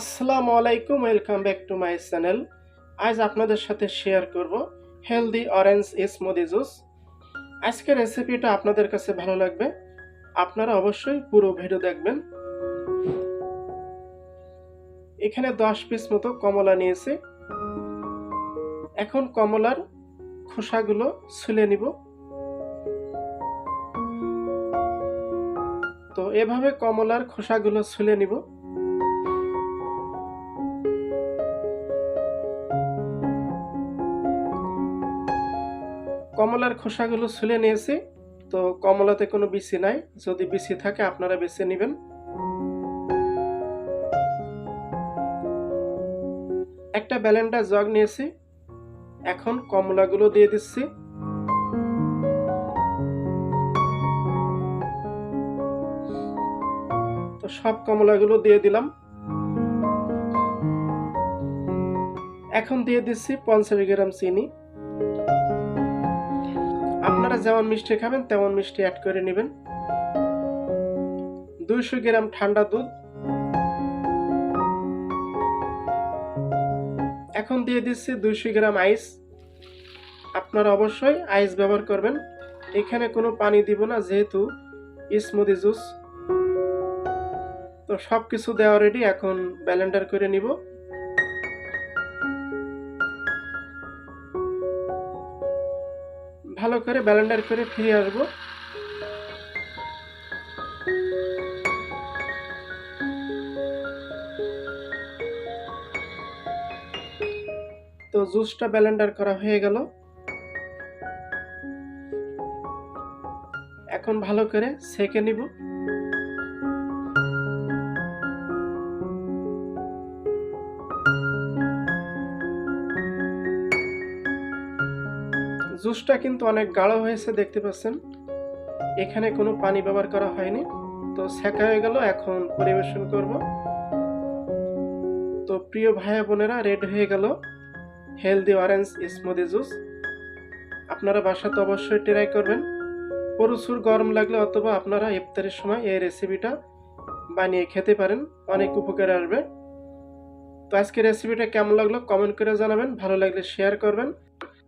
আসসালামু আলাইকুম welcome back to my channel আজ আপনাদের সাথে শেয়ার করব হেলদি অরেঞ্জ স্মুদি জুস আজকের রেসিপিটা আপনাদের কাছে ভালো লাগবে, আপনারা অবশ্যই পুরো ভিডিও দেখবেন। এখানে দশ পিস মতো কমলা নিয়েছি। এখন কমলার খোসাগুলো ছুলে নিব। তো এভাবে কমলার খোসাগুলো ছুলে নিব। কমলার খোসাগুলো ছুলে নিয়েছি। তো কমলাতে কোনো বিচি নাই। যদি বিচি থাকে, আপনারা বেছে নেবেন। একটা ব্যালেন্ডার জগ নিয়েছি। এখন কমলাগুলো দিয়ে দিচ্ছি। তো সব কমলাগুলো দিয়ে দিলাম। এখন দিয়ে দিচ্ছি পঞ্চাশ গ্রাম চিনি। আপনারা যেমন মিষ্টি খাবেন, তেমন মিষ্টি অ্যাড করে নেবেন। দুইশো গ্রাম ঠান্ডা দুধ। এখন দিয়ে দিচ্ছি দুইশো গ্রাম আইস। আপনারা অবশ্যই আইস ব্যবহার করবেন। এখানে কোনো পানি দিব না, যেহেতু স্মুদি জুস তো সব কিছু দেওয়া রেডি এখন ব্যালেন্ডার করে নিব। ভালো করে ব্যালেন্ডার করে ফিরে আসব। তো জুসটা ব্যালেন্ডার করা হয়ে গেল। এখন ভালো করে সেকে নিব। জুসটা কিন্তু অনেক গাঢ় হয়েছে, দেখতে পাচ্ছেন। এখানে কোনো পানি ব্যবহার করা হয়নি। তো সেকা হয়ে গেল, এখন পরিবেশন করব। তো প্রিয় ভাই বোনেরা, রেড হয়ে গেল। Healthy orange smoothie juice. আপনারা বাসাতে অবশ্যই ট্রাই করবেন। প্রচুর গরম লাগলে অথবা আপনারা ইফতারের সময় এই রেসিপিটা বানিয়ে খেতে পারেন। অনেক উপকারে আসবে। তো আজকে রেসিপিটা কেমন লাগল কমেন্ট করে জানাবেন। ভালো লাগলে শেয়ার করবেন।